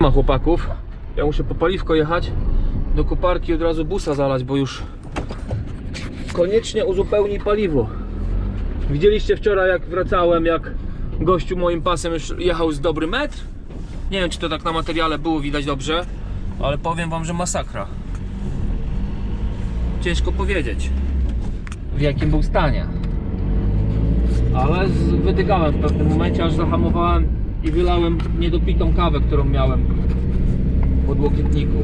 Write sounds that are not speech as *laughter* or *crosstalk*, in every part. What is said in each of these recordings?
Ma chłopaków. Ja muszę po paliwko jechać. Do koparki od razu busa zalać, bo już koniecznie uzupełni paliwo. Widzieliście wczoraj jak wracałem, jak gościu moim pasem już jechał z dobry metr. Nie wiem czy to tak na materiale było widać dobrze, ale powiem wam, że masakra. Ciężko powiedzieć w jakim był stanie. Ale wydygałem w pewnym momencie, aż zahamowałem i wylałem niedopitą kawę, którą miałem w podłokietniku.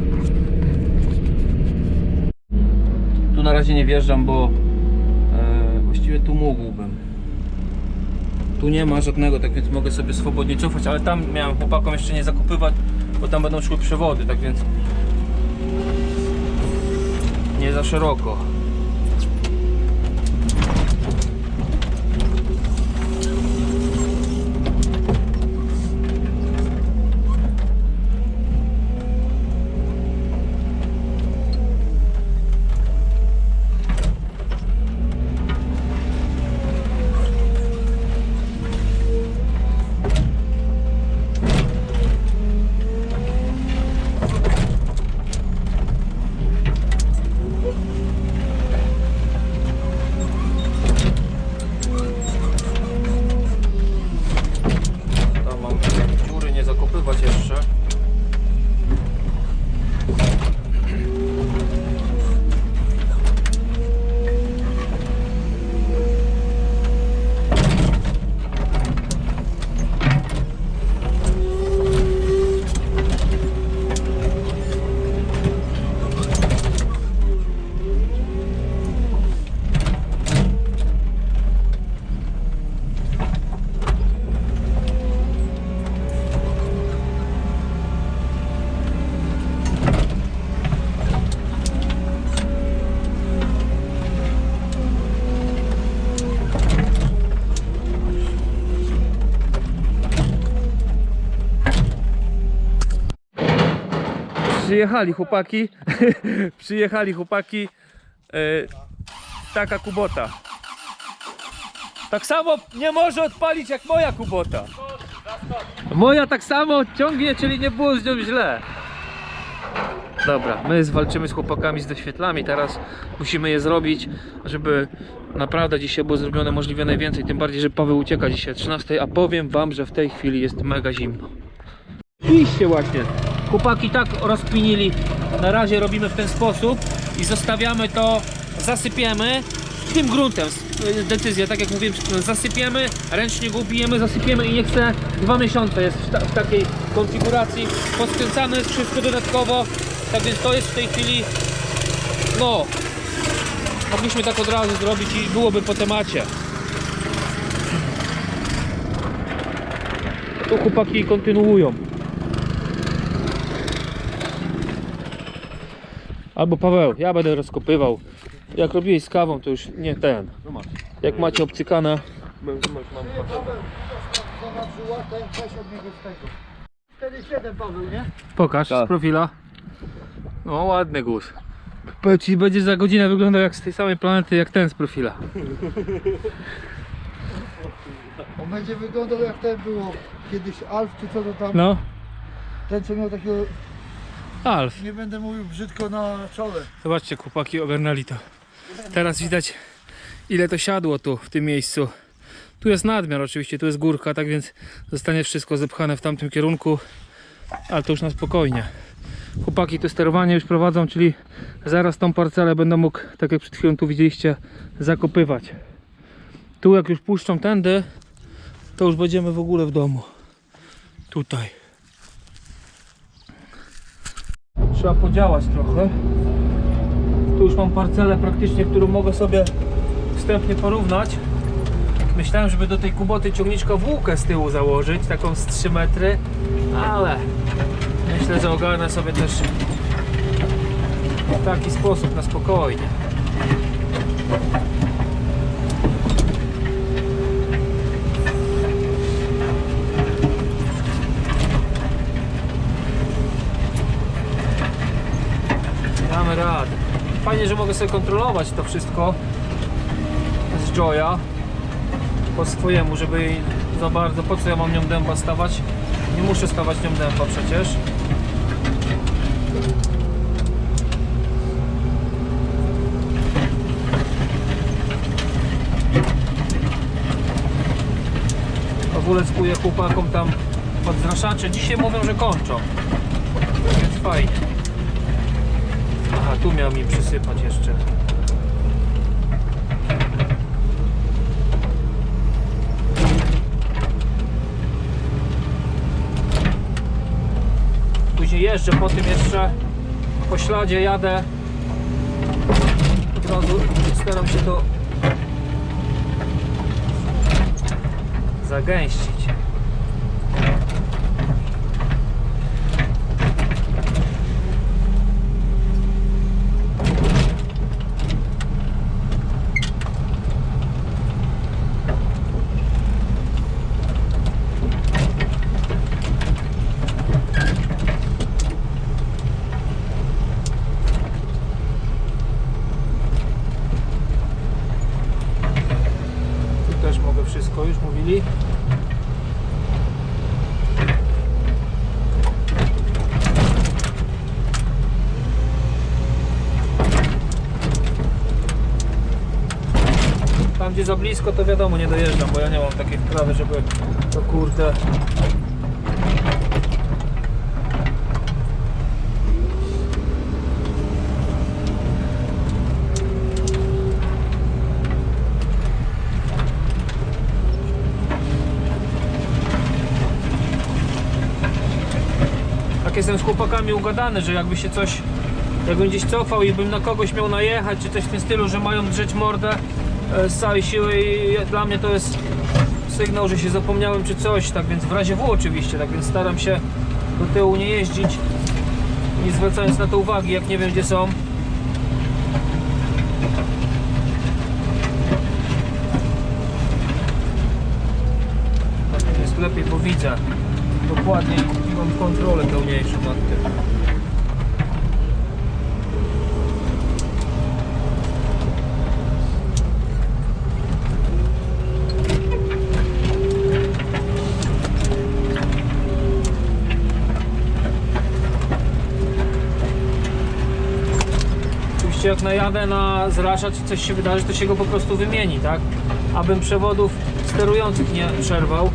Tu na razie nie wjeżdżam, bo e, właściwie tu mógłbym. Tu nie ma żadnego, tak więc mogę sobie swobodnie cofać, ale tam miałem chłopakom jeszcze nie zakupywać, bo tam będą szły przewody, tak więc nie za szeroko. Przyjechali chłopaki. *laughs* Przyjechali chłopaki. E, taka kubota. Tak samo nie może odpalić jak moja kubota. Moja tak samo ciągnie, czyli nie było z nią źle. Dobra, my zwalczymy z chłopakami z doświetlami. Teraz musimy je zrobić, żeby naprawdę dzisiaj było zrobione możliwie najwięcej. Tym bardziej, że Paweł ucieka dzisiaj o 13, a powiem wam, że w tej chwili jest mega zimno. Iście właśnie. Chłopaki tak rozkminili. Na razie robimy w ten sposób i zostawiamy to, zasypiemy tym gruntem. y, Decyzja, tak jak mówiłem, zasypiemy, ręcznie go ubijemy, zasypiemy i niech se dwa miesiące jest w, ta, w takiej konfiguracji. Poskręcamy wszystko dodatkowo. Tak więc to jest w tej chwili, no, mogliśmy tak od razu zrobić i byłoby po temacie. Tu chłopaki kontynuują. Albo Paweł, ja będę rozkopywał. Jak robiłeś z kawą, to już nie ten. Jak macie weź od niego z tego. 4,7 Paweł, nie? pokaż z profila. No ładny guz. Powiem ci, będzie za godzinę wyglądał jak z tej samej planety jak ten z profila. On będzie wyglądał jak ten było kiedyś Alf czy co to tam. No, Ten co miał takiego, Alf. nie będę mówił brzydko na czole. Zobaczcie, chłopaki ogarnęli to. Teraz widać ile to siadło tu, w tym miejscu. Tu jest nadmiar oczywiście, tu jest górka, tak więc zostanie wszystko zepchane w tamtym kierunku. Ale to już na spokojnie. Chłopaki to sterowanie już prowadzą, czyli zaraz tą parcelę będę mógł, tak jak przed chwilą tu widzieliście, zakopywać. Tu jak już puszczą tędy, to już będziemy w ogóle w domu. Tutaj. Trzeba podziałać trochę. Tu już mam parcelę praktycznie, którą mogę sobie wstępnie porównać. Myślałem, żeby do tej kuboty ciągniczka włókę z tyłu założyć, taką z 3 metry, ale myślę, że ogarnę sobie też w taki sposób na spokojnie. Damy radę. Fajnie, że mogę sobie kontrolować to wszystko z Joya po swojemu, żeby za bardzo, po co ja mam nią dęba stawać? Nie muszę stawać nią dęba przecież. Owoleckuje chłopakom tam odzraszacze. Dzisiaj mówią, że kończą. Więc fajnie. Tu miał mi przysypać jeszcze. Później jeżdżę po tym jeszcze po śladzie jadę. Od razu staram się to zagęścić. Tu też mogę wszystko, już mówili. Tam gdzie za blisko to wiadomo nie dojeżdżam, bo ja nie mam takiej wprawy, żeby to kurde Tak jestem z chłopakami ugadany, że jakby się coś, jakbym gdzieś cofał i bym na kogoś miał najechać, czy coś w tym stylu, że mają drzeć mordę e, z całej siły i dla mnie to jest sygnał, że się zapomniałem czy coś, tak więc w razie W oczywiście, tak więc staram się do tyłu nie jeździć, nie zwracając na to uwagi, jak nie wiem gdzie są. Jest lepiej, bo widzę dokładnie mam kontrolę pełniejszą nad tym. Oczywiście jak najadę na zraszacz i coś się wydarzy, to się go po prostu wymieni, tak? Abym przewodów sterujących nie przerwał,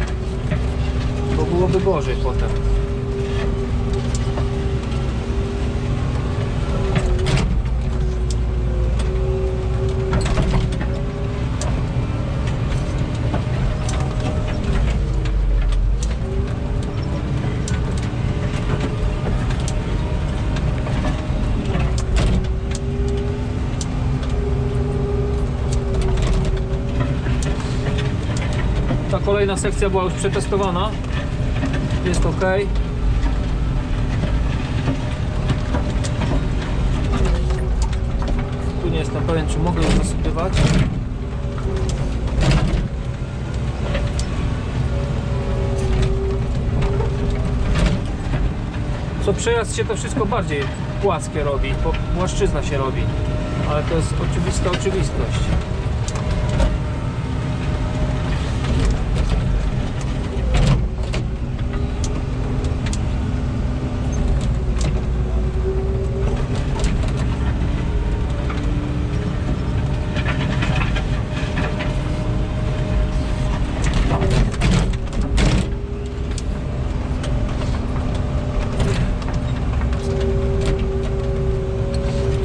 bo byłoby gorzej potem. Ta kolejna sekcja była już przetestowana. Jest ok. Tu nie jestem pewien, czy mogę już zasypywać. Co przejazd się to wszystko bardziej płaskie robi, bo płaszczyzna się robi. Ale to jest oczywista oczywistość.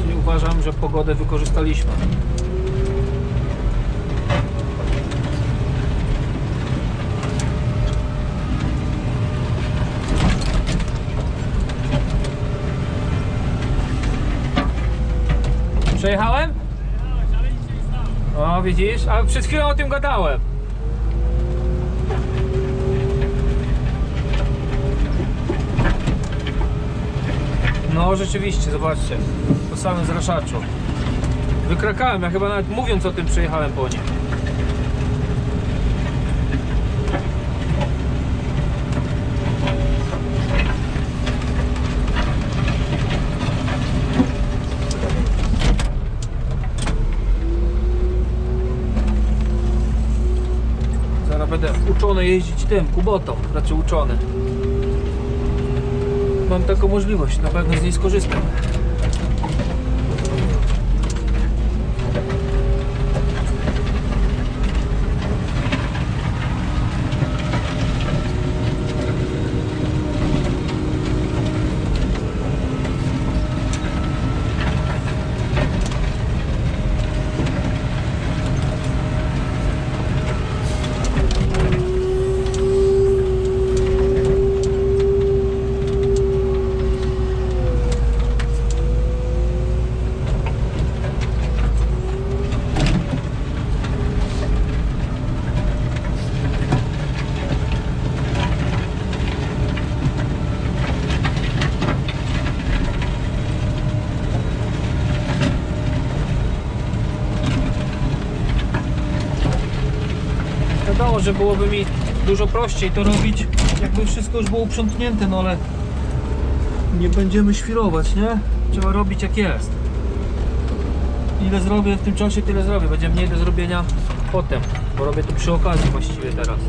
Czyli uważam, że pogodę wykorzystaliśmy. Przejechałem? O, widzisz? A przed chwilą o tym gadałem. No rzeczywiście, zobaczcie. Po samym zraszaczu. Wykrakałem, ja chyba nawet mówiąc o tym przejechałem po nim. Zaraz będę uczony jeździć tym, kubotą, znaczy uczony. Mam taką możliwość, na pewno z niej skorzystam. Wiadomo, że byłoby mi dużo prościej to robić, jakby wszystko już było uprzątnięte, no ale nie będziemy świrować, nie? Trzeba robić jak jest. Ile zrobię w tym czasie, tyle zrobię. Będzie mniej do zrobienia potem, bo robię to przy okazji właściwie teraz.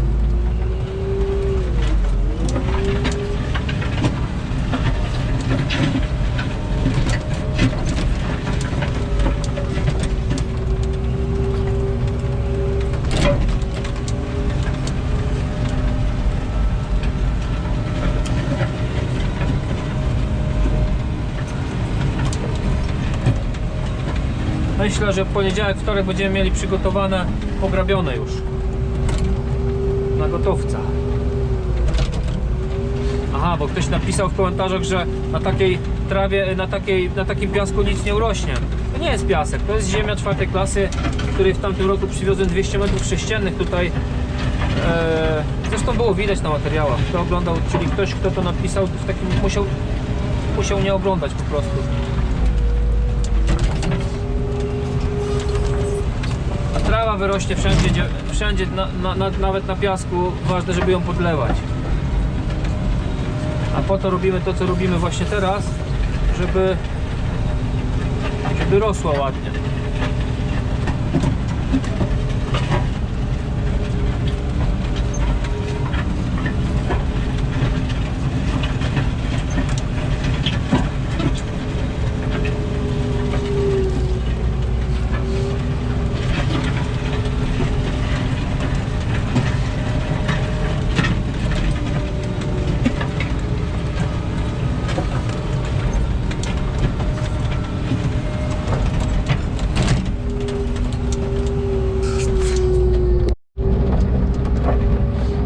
Myślę, że w poniedziałek, wtorek będziemy mieli przygotowane, pograbione już. Na gotowca. Aha, bo ktoś napisał w komentarzach, że na takiej trawie, na, takiej, na takim piasku nic nie urośnie. To nie jest piasek, to jest ziemia czwartej klasy, której w tamtym roku przywiozłem 200 metrów sześciennych tutaj. E, zresztą było widać na materiałach. Kto oglądał, czyli ktoś, kto to napisał, w takim musiał, musiał nie oglądać po prostu. Trawa wyrośnie wszędzie, wszędzie na, na, nawet na piasku. Ważne, żeby ją podlewać. A po to robimy to, co robimy właśnie teraz, żeby, żeby rosła ładnie.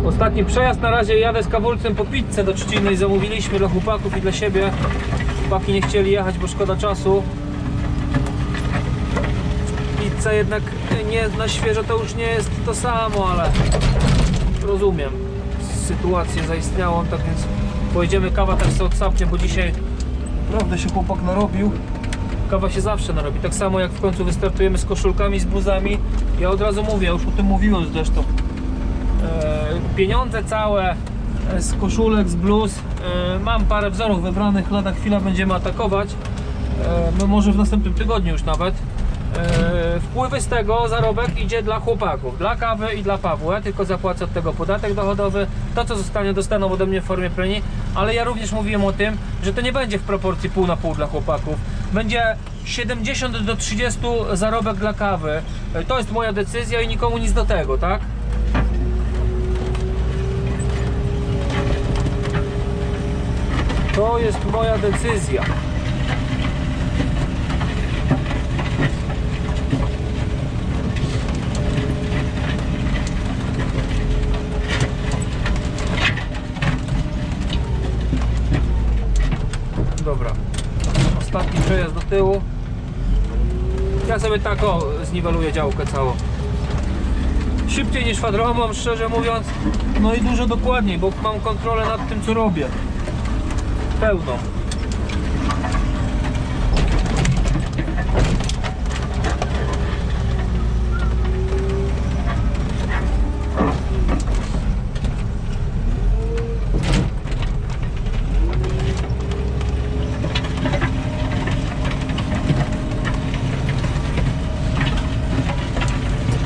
Ostatni przejazd, na razie jadę z kawulcem po pizzę do Trzciny i zamówiliśmy dla chłopaków i dla siebie. Chłopaki nie chcieli jechać, bo szkoda czasu. Pizza jednak nie na świeżo to już nie jest to samo, ale rozumiem sytuację zaistniałą, tak więc pojedziemy kawa też sobie odsapnie, bo dzisiaj naprawdę się chłopak narobił. Kawa się zawsze narobi, tak samo jak w końcu wystartujemy z koszulkami, z bluzami. Ja od razu mówię, już o tym mówiłem zresztą. E, pieniądze całe e, z koszulek, z bluz. E, mam parę wzorów wybranych, lada chwila będziemy atakować. No może w następnym tygodniu już nawet. Wpływy z tego, zarobek idzie dla chłopaków, dla kawy i dla Pawła. Ja tylko zapłacę od tego podatek dochodowy. To co zostanie dostaną ode mnie w formie premii, ale ja również mówiłem o tym, że to nie będzie w proporcji pół na pół dla chłopaków. Będzie 70 do 30 zarobek dla kawy. To jest moja decyzja i nikomu nic do tego, tak? To jest moja decyzja. Dobra. Ostatni przejazd do tyłu. Ja sobie tak o zniweluję działkę całą. Szybciej niż mam szczerze mówiąc. No i dużo dokładniej, bo mam kontrolę nad tym co robię. Pełno.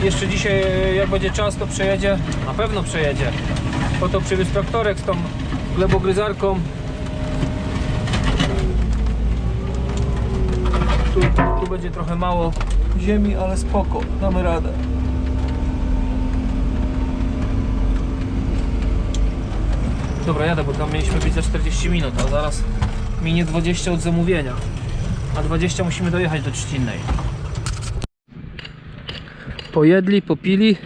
Jeszcze dzisiaj, jak będzie czas, to przejedzie. Na pewno przejedzie. Po to przywiózł traktorek z tą glebogryzarką Tu, będzie trochę mało ziemi, ale spoko, damy radę. Dobra, jadę, bo tam mieliśmy być za 40 minut, a zaraz minie 20 od zamówienia. A 20 musimy dojechać do Trzcinnej. Pojedli, popili.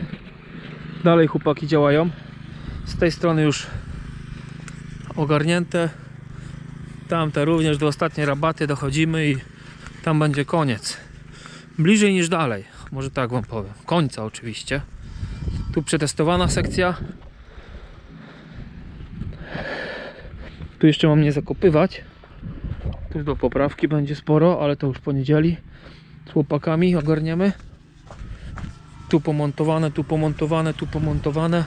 Dalej chłopaki działają. Z tej strony już ogarnięte. Tamte również do ostatniej rabaty dochodzimy i tam będzie koniec. Bliżej niż dalej, może tak wam powiem. Końca oczywiście. Tu przetestowana sekcja. Tu jeszcze mam nie zakopywać. Tu do poprawki będzie sporo, ale to już poniedzieli. Z chłopakami ogarniemy. Tu pomontowane, tu pomontowane, tu pomontowane.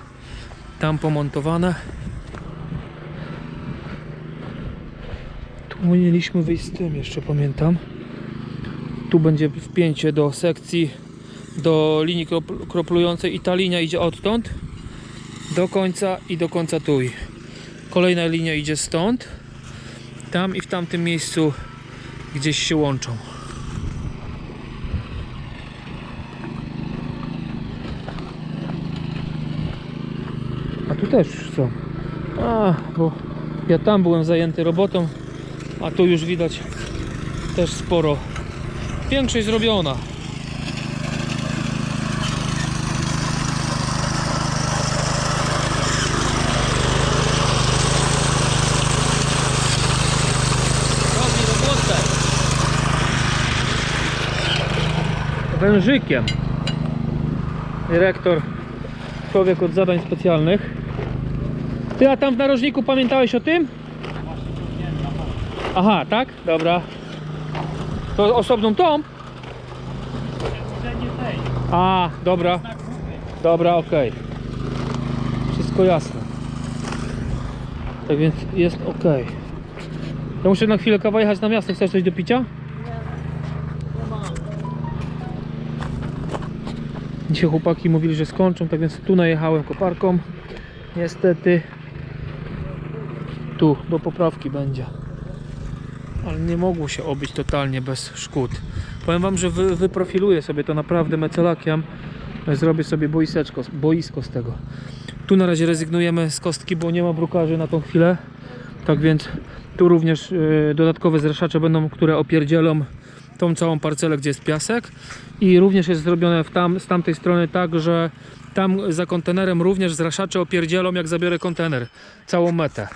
Tam pomontowane. Tu mieliśmy wyjść z tym jeszcze pamiętam. Tu będzie wpięcie do sekcji do linii krop- kroplującej i ta linia idzie odtąd do końca i do końca tu. Kolejna linia idzie stąd, tam i w tamtym miejscu gdzieś się łączą. A tu też są. A, bo ja tam byłem zajęty robotą, a tu już widać też sporo. Większość zrobiona. Wężykiem. Dyrektor, człowiek od zadań specjalnych. Ty, a tam w narożniku pamiętałeś o tym? Aha, tak? Dobra. To osobną tą? A, dobra. Dobra, okej. Wszystko jasne. Tak więc jest ok. Ja muszę na chwilę kawałek jechać na miasto. Chcesz coś do picia? Dzisiaj chłopaki mówili, że skończą, tak więc tu najechałem koparką. Niestety tu do poprawki będzie. Ale nie mogło się obyć totalnie bez szkód. Powiem wam, że wy, wyprofiluję sobie to naprawdę mecelakiem. Zrobię sobie boiseczko, boisko z tego. Tu na razie rezygnujemy z kostki, bo nie ma brukarzy na tą chwilę. Tak więc tu również y, dodatkowe zraszacze będą, które opierdzielą tą całą parcelę, gdzie jest piasek. I również jest zrobione w tam, z tamtej strony tak, że tam za kontenerem również zraszacze opierdzielą, jak zabiorę kontener. Całą metę.